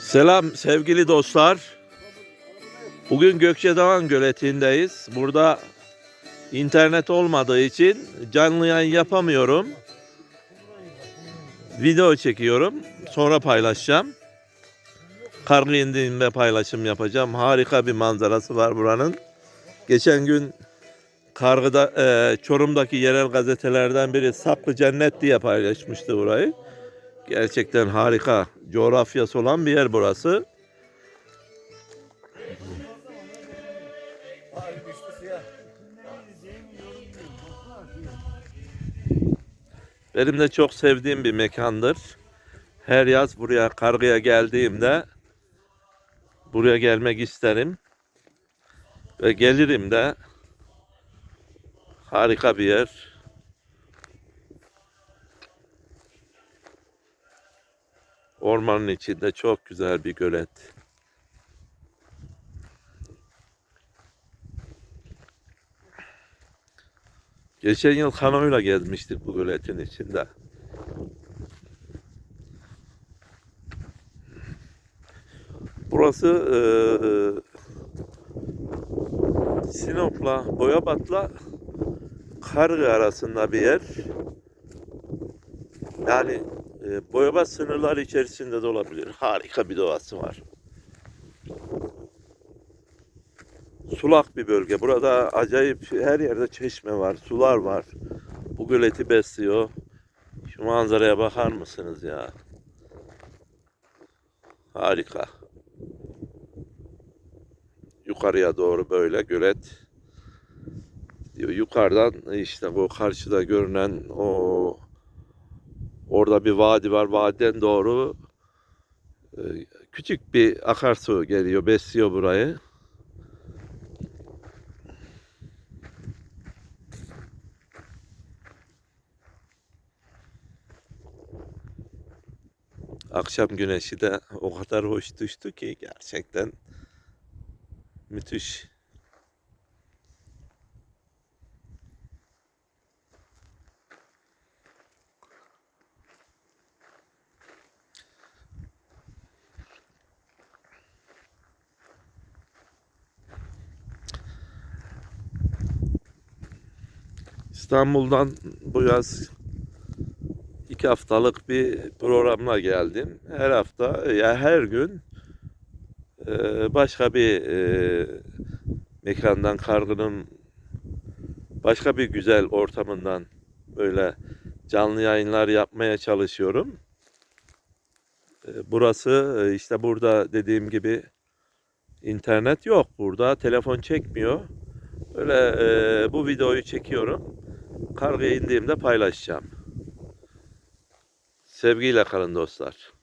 Selam sevgili dostlar. Bugün Gökçedağan göletindeyiz. Burada internet olmadığı için canlı yayın yapamıyorum. Video çekiyorum. Sonra paylaşacağım. Kargı indiğimde paylaşım yapacağım. Harika bir manzarası var buranın. Geçen gün Kargı'da, e, Çorum'daki yerel gazetelerden biri Saklı Cennet diye paylaşmıştı burayı. Gerçekten harika coğrafyası olan bir yer burası. Benim de çok sevdiğim bir mekandır. Her yaz buraya kargıya geldiğimde buraya gelmek isterim. Ve gelirim de harika bir yer. Ormanın içinde çok güzel bir gölet. Geçen yıl kanoyla gezmiştik bu göletin içinde. Burası eee Sinop'la Boyabat'la Kargı arasında bir yer. Yani e, Boyabat sınırları içerisinde de olabilir. Harika bir doğası var. Sulak bir bölge. Burada acayip her yerde çeşme var, sular var. Bu göleti besliyor. Şu manzaraya bakar mısınız ya? Harika. Yukarıya doğru böyle gölet. Yukarıdan işte bu karşıda görünen o orada bir vadi var. Vadiden doğru e, küçük bir akarsu geliyor, besliyor burayı. Akşam güneşi de o kadar hoş düştü ki gerçekten müthiş. İstanbul'dan bu yaz iki haftalık bir programla geldim. Her hafta ya her gün e, başka bir e, mekandan kargının başka bir güzel ortamından böyle canlı yayınlar yapmaya çalışıyorum. E, Burası işte burada dediğim gibi internet yok burada. Telefon çekmiyor. Böyle e, bu videoyu çekiyorum. Kargıya indiğimde paylaşacağım. Sevgiyle kalın dostlar.